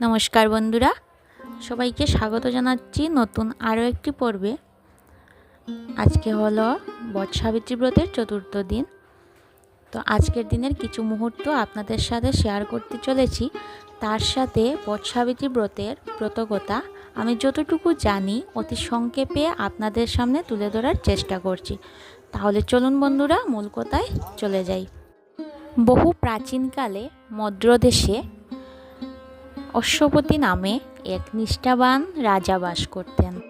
নমস্কার বন্ধুরা, সবাইকে স্বাগত জানাচ্ছি নতুন আরও একটি পর্বে। আজকে হলো বট ব্রতের চতুর্থ দিন। তো আজকের দিনের কিছু মুহূর্ত আপনাদের সাথে শেয়ার করতে চলেছি। তার সাথে বট ব্রতের ব্রতকতা আমি যতটুকু জানি অতি সংক্ষেপে আপনাদের সামনে তুলে ধরার চেষ্টা করছি। তাহলে চলুন বন্ধুরা, মূল কথায় চলে যাই। বহু প্রাচীনকালে মদ্রদেশে অশ্বপতি নামে এক নিষ্ঠাবান রাজা বাস করতেন।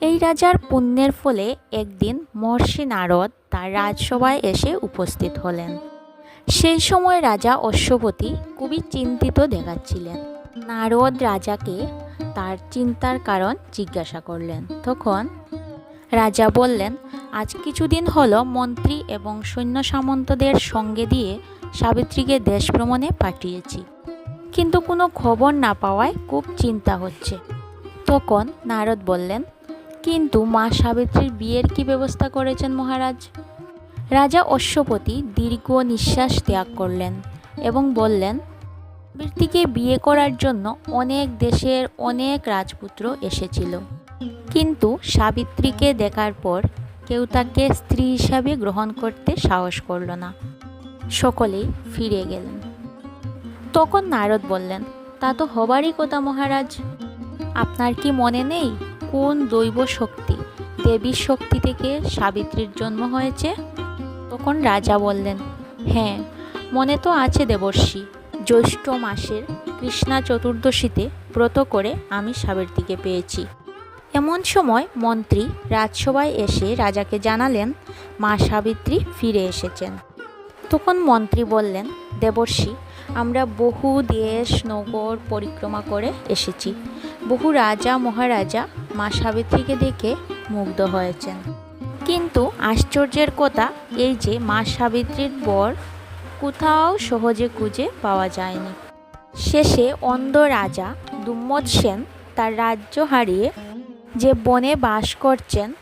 এই রাজার পুণ্যের ফলে একদিন মহর্ষি নারদ তার রাজসভায় এসে উপস্থিত হলেন। সেই সময় রাজা অশ্বপতি খুবই চিন্তিত দেখাচ্ছিলেন। নারদ রাজাকে তার চিন্তার কারণ জিজ্ঞাসা করলেন। তখন রাজা বললেন, আজ কিছুদিন হলো মন্ত্রী এবং সৈন্য সামন্তদের সঙ্গে দিয়ে সাবিত্রীকে দেশ ভ্রমণে পাঠিয়েছি। কিন্তু কোনো খবর না পাওয়ায় খুব চিন্তা হচ্ছে। তখন নারদ বললেন, কিন্তু মা সাবিত্রীর বিয়ের কি ব্যবস্থা করেছেন মহারাজ? রাজা অশ্বপতি দীর্ঘ নিঃশ্বাস ত্যাগ করলেন এবং বললেন, সাবিত্রীকে বিয়ে করার জন্য অনেক দেশের অনেক রাজপুত্র এসেছিল। কিন্তু সাবিত্রীকে দেখার পর কেউ তাকে স্ত্রী হিসাবে গ্রহণ করতে সাহস করল না। সকলেই ফিরে গেলেন। তখন নারদ বললেন, তা তো হবারই কথা মহারাজ। আপনার কি মনে নেই কোন দৈব শক্তি দেবীর শক্তি থেকে সাবিত্রীর জন্ম হয়েছে? তখন রাজা বললেন হ্যাঁ মনে তো আছে দেবর্ষী। জ্যৈষ্ঠ মাসের কৃষ্ণা চতুর্দশীতে ব্রত করে আমি সাবিত্রীকে পেয়েছি। এমন সময় মন্ত্রী রাজসভায় এসে রাজাকে জানালেন, মা সাবিত্রী ফিরে এসেছেন। তখন মন্ত্রী বললেন, দেবর্ষি আমরা বহু দেশ, নগর পরিক্রমা করে এসেছি। বহু রাজা, মহারাজা মা সাবিত্রীকে দেখে মুগ্ধ হয়েছেন। কিন্তু আশ্চর্যের কথা এই যে মা সাবিত্রীর বর কোথাও সহজে খুঁজে পাওয়া যায়নি। শেষে অন্ধ রাজা দুম্মদ সেন তার রাজ্য হারিয়ে যে বনে বাস করছেন,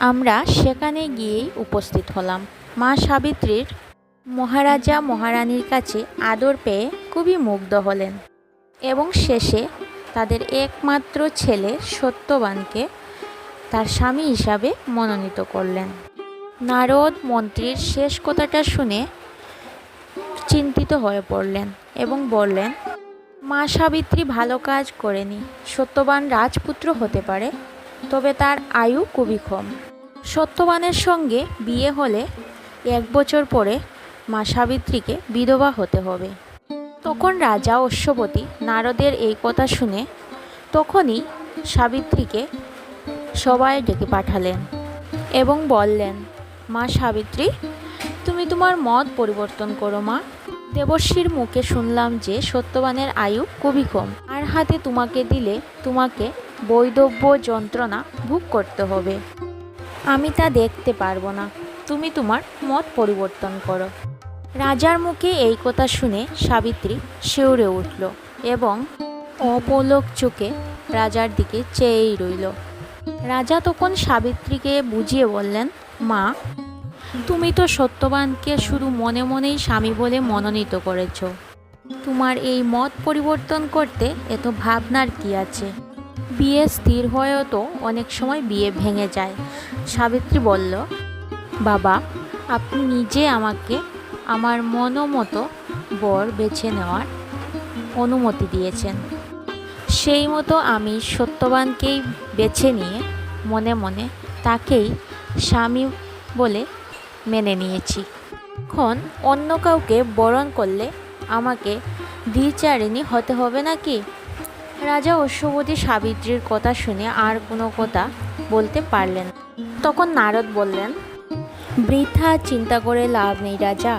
আমরা সেখানে গিয়েই উপস্থিত হলাম। মা সাবিত্রীর মহারাজা মহারানীর কাছে আদর পেয়ে খুবই মুগ্ধ হলেন এবং শেষে তাদের একমাত্র ছেলে সত্যবানকে তার স্বামী হিসাবে মনোনীত করলেন। নারদ মন্ত্রীর শেষ কথাটা শুনে চিন্তিত হয়ে পড়লেন এবং বললেন, মা সাবিত্রী ভালো কাজ করেনি, সত্যবান রাজপুত্র হতে পারে, তবে তার আয়ু খুবই কম। সত্যবানের সঙ্গে বিয়ে হলে এক বছর পরে মা সাবিত্রীকে বিধবা হতে হবে। তখন রাজা অশ্বপতি নারদের এই কথা শুনে তখনই সাবিত্রীকে সবাই ডেকে পাঠালেন এবং বললেন, মা সাবিত্রী, তুমি তোমার মত পরিবর্তন করো মা। দেবর্ষীর মুখে শুনলাম যে সত্যবানের আয়ু খুবই কম। আর হাতে তোমাকে দিলে তোমাকে বৈধব্য যন্ত্রণা ভোগ করতে হবে। আমি তা দেখতে পারব না। তুমি তোমার মত পরিবর্তন করো। রাজার মুখে এই কথা শুনে সাবিত্রী শিউরে উঠল এবং অপলক চোখে রাজার দিকে চেয়েই রইল। রাজা তখন সাবিত্রীকে বুঝিয়ে বললেন, মা, তুমি তো সত্যবানকে শুধু মনে মনেই স্বামী বলে মনোনীত করেছ। তোমার এই মত পরিবর্তন করতে এত ভাবনার কি আছে? বিয়ে স্থির হয়েও তো অনেক সময় বিয়ে ভেঙে যায়। সাবিত্রী বলল, বাবা, আপনি নিজে আমাকে আমার মনোমতো বর বেছে নেওয়ার অনুমতি দিয়েছেন। সেই মতো আমি সত্যবানকেই বেছে নিয়ে মনে মনে তাকেই স্বামী বলে মেনে নিয়েছি। এখন অন্য কাউকে বরণ করলে আমাকে দ্বিচারিণী হতে হবে নাকি? রাজা অশ্বপতি সাবিত্রীর কথা শুনে আর কোনো কথা বলতে পারলেন। তখন নারদ বললেন, বৃথা চিন্তা করে লাভ নেই রাজা।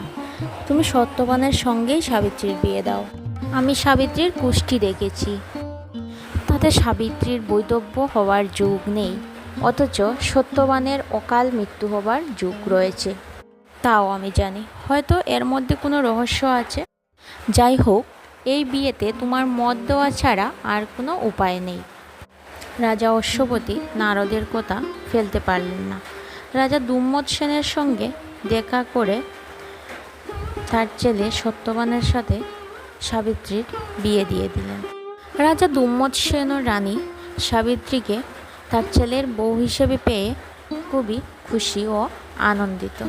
তুমি সত্যবানের সঙ্গেই সাবিত্রীর বিয়ে দাও। আমি সাবিত্রীর কুষ্টি দেখেছি। তাতে সাবিত্রীর বৈধব্য হওয়ার যুগ নেই, অথচ সত্যবানের অকাল মৃত্যু হবার যুগ রয়েছে। তাও আমি জানি। হয়তো এর মধ্যে কোনো রহস্য আছে? যাই হোক, এই বিয়েতে তোমার মত দেওয়া ছাড়া আর কোনো উপায় নেই। রাজা অশ্বপতি নারদের কথা ফেলতে পারলেন না। রাজা দুম্মদ সেনের সঙ্গে দেখা করে তার ছেলে সত্যবানের সাথে সাবিত্রীর বিয়ে দিয়ে দিলেন। রাজা দুম্মৎসেন রানী সাবিত্রীকে তার ছেলের বউ হিসেবে পেয়ে খুবই খুশি ও আনন্দিত।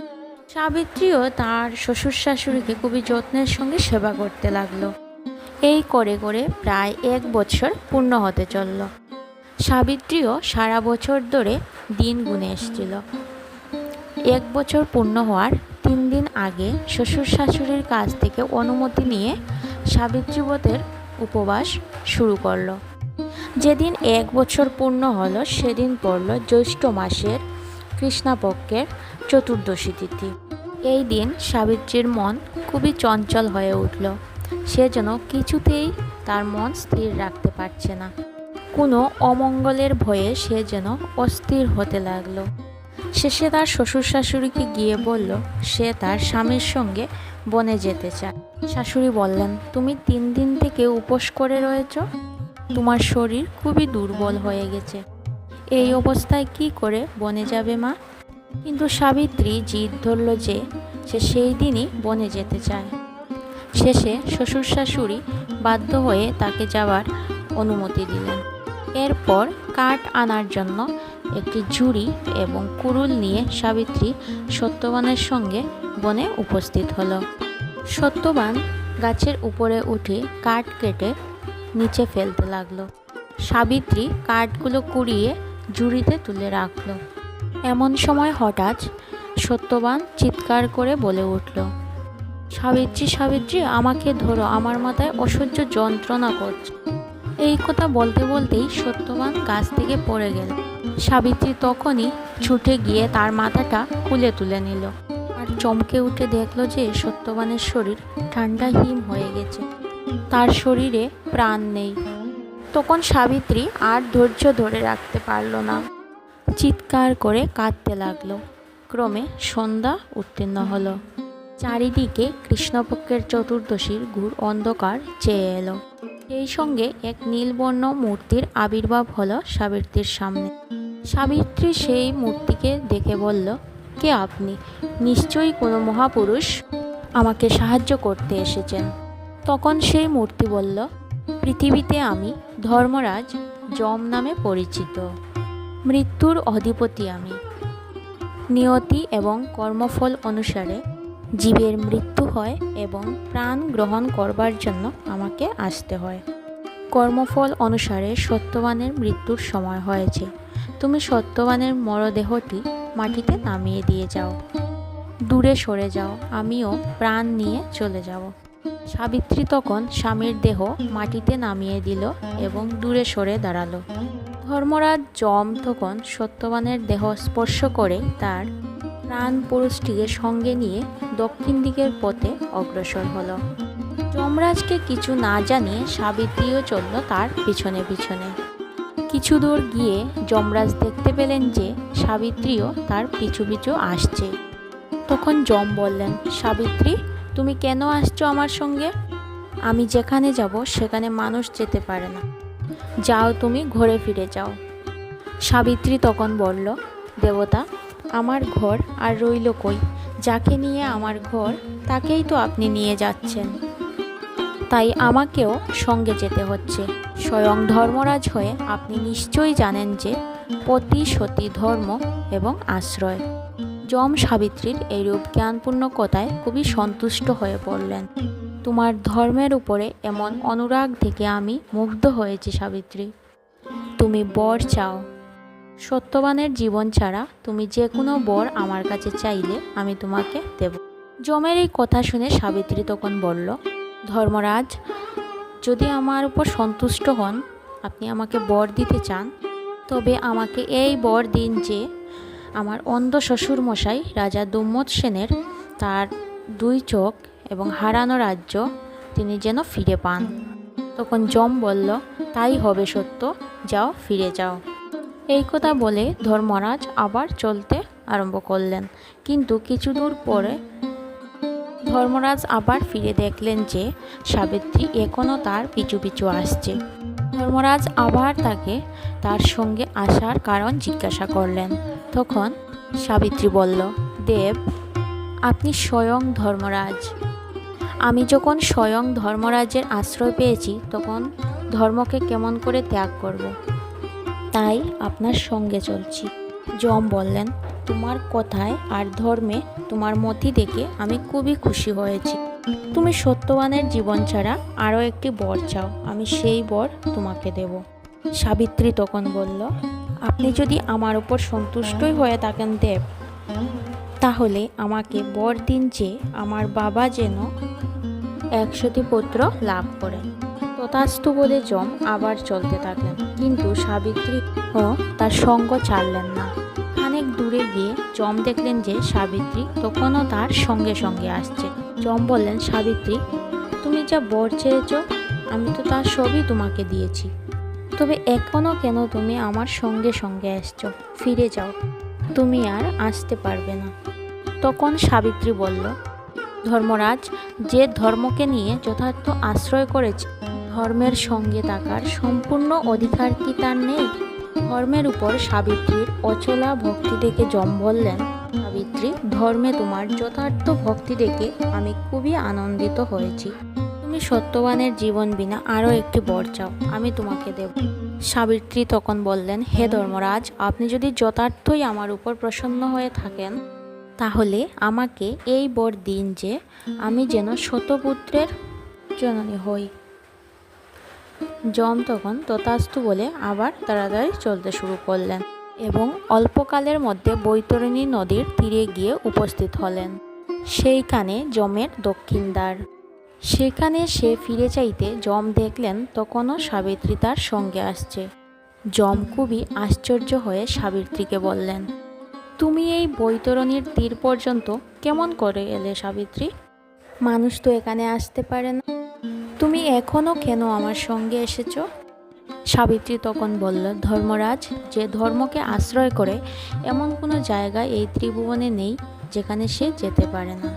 সাবিত্রীও তার শ্বশুর শাশুড়িকে খুবই যত্নের সঙ্গে সেবা করতে লাগল। এই করে করে প্রায় এক বছর পূর্ণ হতে চলল। সাবিত্রীও সারা বছর ধরে দিন গুনে এসেছিল। এক বছর পূর্ণ হওয়ার দিন আগে শ্বশুর শাশুড়ির কাছ থেকে অনুমতি নিয়ে সাবিত্রী ব্রতের উপবাস শুরু করল। যেদিন এক বছর পূর্ণ হলো, সেদিন পড়ল জ্যৈষ্ঠ মাসের কৃষ্ণপক্ষের চতুর্দশী তিথি। এই দিন সাবিত্রীর মন খুবই চঞ্চল হয়ে উঠল। সে যেন কিছুতেই তার মন স্থির রাখতে পারছে না। কোনো অমঙ্গলের ভয়ে সে যেন অস্থির হতে লাগল। শেষে তার শ্বশুর শাশুড়িকে গিয়ে বলল, সে তার স্বামীর সঙ্গে বনে যেতে চায়। শাশুড়ি বললেন, তুমি তিন দিন থেকে উপোস করে রয়েছ? তোমার শরীর খুবই দুর্বল হয়ে গেছে। এই অবস্থায় কি করে বনে যাবে মা? কিন্তু সাবিত্রী জিদ ধরল যে, সে সেই দিনই বনে যেতে চায়। শেষে শ্বশুর শাশুড়ি বাধ্য হয়ে তাকে যাওয়ার অনুমতি দিলেন। এরপর কাঠ আনার জন্য একটি ঝুড়ি এবং কুড়ুল নিয়ে সাবিত্রী সত্যবানের সঙ্গে বনে উপস্থিত হল। সত্যবান গাছের উপরে উঠে কাঠ কেটে নিচে ফেলতে লাগল। সাবিত্রী কাঠগুলো কুড়িয়ে ঝুড়িতে তুলে রাখল। এমন সময় হঠাৎ সত্যবান চিৎকার করে বলে উঠল, সাবিত্রী সাবিত্রী, আমাকে ধরো, আমার মাথায় অসহ্য যন্ত্রণা করছে। এই কথা বলতে বলতেই সত্যবান গাছ থেকে পড়ে গেল। সাবিত্রী তখনই ছুটে গিয়ে তার মাথাটা খুলে তুলে নিল আর চমকে উঠে দেখল যে সত্যবানের শরীর ঠান্ডা হিম হয়ে গেছে। তার শরীরে প্রাণ নেই। তখন সাবিত্রী আর ধৈর্য ধরে রাখতে পারল না। চিৎকার করে কাঁদতে লাগল। ক্রমে সন্ধ্যা উত্তীর্ণ হলো। চারিদিকে কৃষ্ণপক্ষের চতুর্দশীর ঘুর অন্ধকার চেয়ে এলো। সেই সঙ্গে এক নীলবর্ণ মূর্তির আবির্ভাব হলো সাবিত্রীর সামনে। সাবিত্রী সেই মূর্তিকে দেখে বলল, কে আপনি? নিশ্চয়ই কোনো মহাপুরুষ আমাকে সাহায্য করতে এসেছেন। তখন সেই মূর্তি বলল, পৃথিবীতে আমি ধর্মরাজ যম নামে পরিচিত। মৃত্যুর অধিপতি আমি। নিয়তি এবং কর্মফল অনুসারে জীবের মৃত্যু হয় এবং প্রাণ গ্রহণ করবার জন্য আমাকে আসতে হয়। কর্মফল অনুসারে সত্যবানের মৃত্যুর সময় হয়েছে। তুমি সত্যবানের মরদেহটি মাটিতে নামিয়ে দিয়ে যাও। দূরে সরে যাও। আমিও প্রাণ নিয়ে চলে যাব। সাবিত্রী তখন স্বামীর দেহ মাটিতে নামিয়ে দিল এবং দূরে সরে দাঁড়াল। ধর্মরাজ যম তখন সত্যবানের দেহ স্পর্শ করে তার প্রাণ পুরুষটিকে সঙ্গে নিয়ে দক্ষিণ দিকের পথে অগ্রসর হলো। যমরাজকে কিছু না জানিয়ে সাবিত্রীও চলল তার পিছনে পিছনে। কিছু দূর গিয়ে যমরাজ দেখতে পেলেন যে সাবিত্রীও তার পিছু পিছু আসছে। তখন যম বললেন, সাবিত্রী, তুমি কেন আসছো আমার সঙ্গে? আমি যেখানে যাব, সেখানে মানুষ যেতে পারে না। যাও তুমি ঘরে ফিরে যাও। সাবিত্রী তখন বলল, দেবতা, আমার ঘর আর রইল কই? যাকে নিয়ে আমার ঘর, তাকেই তো আপনি নিয়ে যাচ্ছেন। তাই আমাকেও সঙ্গে যেতে হচ্ছে। স্বয়ং ধর্মরাজ হয়ে আপনি নিশ্চয়ই জানেন যে পতি, সতী, ধর্ম এবং আশ্রয়। যম সাবিত্রীর এইরূপ জ্ঞানপূর্ণ কথায় খুবই সন্তুষ্ট হয়ে পড়লেন। তোমার ধর্মের উপরে এমন অনুরাগ থেকে আমি মুগ্ধ হয়েছি সাবিত্রী। তুমি বর চাও। সত্যবানের জীবন ছাড়া তুমি যে কোনো বর আমার কাছে চাইলে আমি তোমাকে দেব। যমের এই কথা শুনে সাবিত্রী তখন বলল, ধর্মরাজ যদি আমার উপর সন্তুষ্ট হন, আপনি আমাকে বর দিতে চান, তবে আমাকে এই বর দিন যে আমার অন্ধ শ্বশুর মশাই রাজা দুম্মত সেনের তার দুই চোখ এবং হারানো রাজ্য তিনি যেন ফিরে পান। তখন যম বলল, তাই হবে সত্য, যাও ফিরে যাও। এই কথা বলে ধর্মরাজ আবার চলতে আরম্ভ করলেন। কিন্তু কিছু দূর পরে ধর্মরাজ আবার ফিরে দেখলেন যে সাবিত্রী এখনও তার পিছু পিছু আসছে। ধর্মরাজ আবার তাকে তার সঙ্গে আসার কারণ জিজ্ঞাসা করলেন। তখন সাবিত্রী বলল, দেব, আপনি স্বয়ং ধর্মরাজ। আমি যখন স্বয়ং ধর্মরাজের আশ্রয় পেয়েছি, তখন ধর্মকে কেমন করে ত্যাগ করব। তাই আপনার সঙ্গে চলছি। যম বললেন তোমার কথায় আর ধর্মে তোমার মতি দেখে আমি খুবই খুশি হয়েছি। তুমি সত্যবানের জীবন ছাড়া আরও একটি বর চাও, আমি সেই বর তোমাকে দেব। সাবিত্রী তখন বলল, আপনি যদি আমার ওপর সন্তুষ্টই হয়ে থাকেন দেব, তাহলে আমাকে বর দিন যে আমার বাবা যেন একশোটি পুত্র লাভ করেন তথাস্তু বলে জম আবার চলতে থাকলেন। কিন্তু সাবিত্রী ও তার সঙ্গ ছাড়লেন না। জম দেখলেন যে সাবিত্রী তখনও তার সঙ্গে সঙ্গে আসছে। জম বললেন, সাবিত্রী, তুমি যা বর চেয়েছ আমি তো তার সবই তোমাকে দিয়েছি। তবে এখনও কেন তুমি আমার সঙ্গে সঙ্গে এসছো ফিরে যাও। তুমি আর আসতে পারবে না। তখন সাবিত্রী বলল, ধর্মরাজ, যে ধর্মকে নিয়ে যথার্থ আশ্রয় করেছে, ধর্মের সঙ্গে থাকার সম্পূর্ণ অধিকার কি তার নেই? ধর্মের উপর সাবিত্রীর অচলা ভক্তি দেখে জম বললেন, সাবিত্রী, ধর্মে তোমার যথার্থ ভক্তি দেখে আমি খুবই আনন্দিত হয়েছি। তুমি সত্যবানের জীবন বিনা আরও একটি বর চাও, আমি তোমাকে দেব। সাবিত্রী তখন বললেন, হে ধর্মরাজ, আপনি যদি যথার্থই আমার উপর প্রসন্ন হয়ে থাকেন, তাহলে আমাকে এই বর দিন যে আমি যেন শতপুত্রের জননী হই। যম তখন তথাস্তু বলে আবার তাড়াতাড়ি চলতে শুরু করলেন। এবং অল্পকালের মধ্যে বৈতরণী নদীর তীরে গিয়ে উপস্থিত হলেন। সেইখানে যমের দক্ষিণ দ্বার। সেখানে সে ফিরে চাইতে যম দেখলেন তখনও সাবিত্রী তার সঙ্গে আসছে। যম খুবই আশ্চর্য হয়ে সাবিত্রীকে বললেন, তুমি এই বৈতরণীর তীর পর্যন্ত কেমন করে এলে সাবিত্রী? মানুষ তো এখানে আসতে পারে না। তুমি এখনও কেন আমার সঙ্গে এসেছ? সাবিত্রী তখন বলল, ধর্মরাজ, যে ধর্মকে আশ্রয় করে এমন কোনো জায়গা এই ত্রিভুবনে নেই যেখানে সে যেতে পারে না।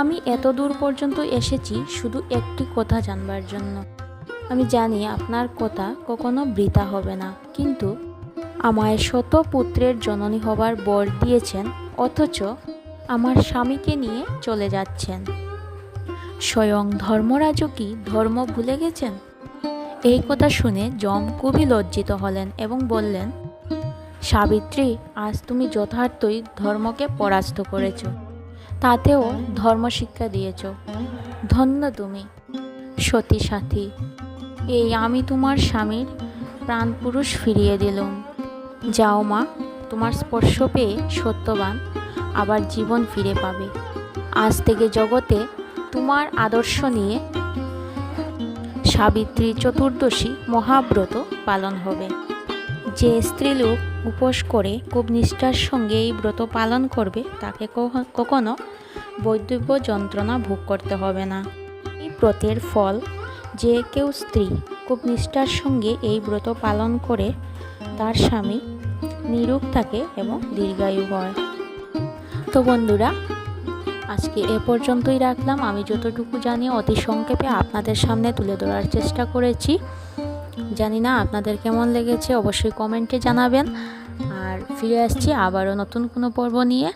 আমি এত দূর পর্যন্ত এসেছি শুধু একটি কথা জানবার জন্য। আমি জানি আপনার কথা কখনো বৃথা হবে না, কিন্তু আমায় শত পুত্রের জননী হবার বর দিয়েছেন, অথচ আমার স্বামীকে নিয়ে চলে যাচ্ছেন। স্বয়ং ধর্মরাজও কি ধর্ম ভুলে গেছেন? এই কথা শুনে যম খুবই লজ্জিত হলেন এবং বললেন, সাবিত্রী, আজ তুমি যথার্থই ধর্মকে পরাস্ত করেছ। তাতেও ধর্ম শিক্ষা দিয়েছ। ধন্য তুমি। সতী সাথী, এই আমি তোমার স্বামীর প্রাণপুরুষ ফিরিয়ে দিলুম। যাও মা, তোমার স্পর্শ পেয়ে সত্যবান আবার জীবন ফিরে পাবে। আজ থেকে জগতে তোমার আদর্শ নিয়ে সাবিত্রী চতুর্দশী মহাব্রত পালন হবে। যে স্ত্রীলোক উপোস করে খুব নিষ্ঠার সঙ্গে এই ব্রত পালন করবে, তাকে কখ- কখনো বৈদব্য যন্ত্রণা ভোগ করতে হবে না। এই ব্রতের ফল, যে কেউ স্ত্রী খুব নিষ্ঠার সঙ্গে এই ব্রত পালন করে, তার স্বামী নিরূপ থাকে এবং দীর্ঘায়ু হয়। তো বন্ধুরা আজকে এ পর্যন্তই রাখলাম। আমি যতটুকু জানি অতি সংক্ষেপে আপনাদের সামনে তুলে ধরার চেষ্টা করেছি। জানি না আপনাদের কেমন লেগেছে, অবশ্যই কমেন্টে জানাবেন। আর ফিরে আসছি আবারও নতুন কোনো পর্ব নিয়ে।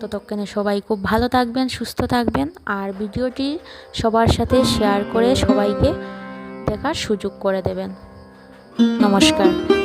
ততক্ষণে সবাই খুব ভালো থাকবেন, সুস্থ থাকবেন। আর ভিডিওটি সবার সাথে শেয়ার করে সবাইকে দেখার সুযোগ করে দেবেন। নমস্কার।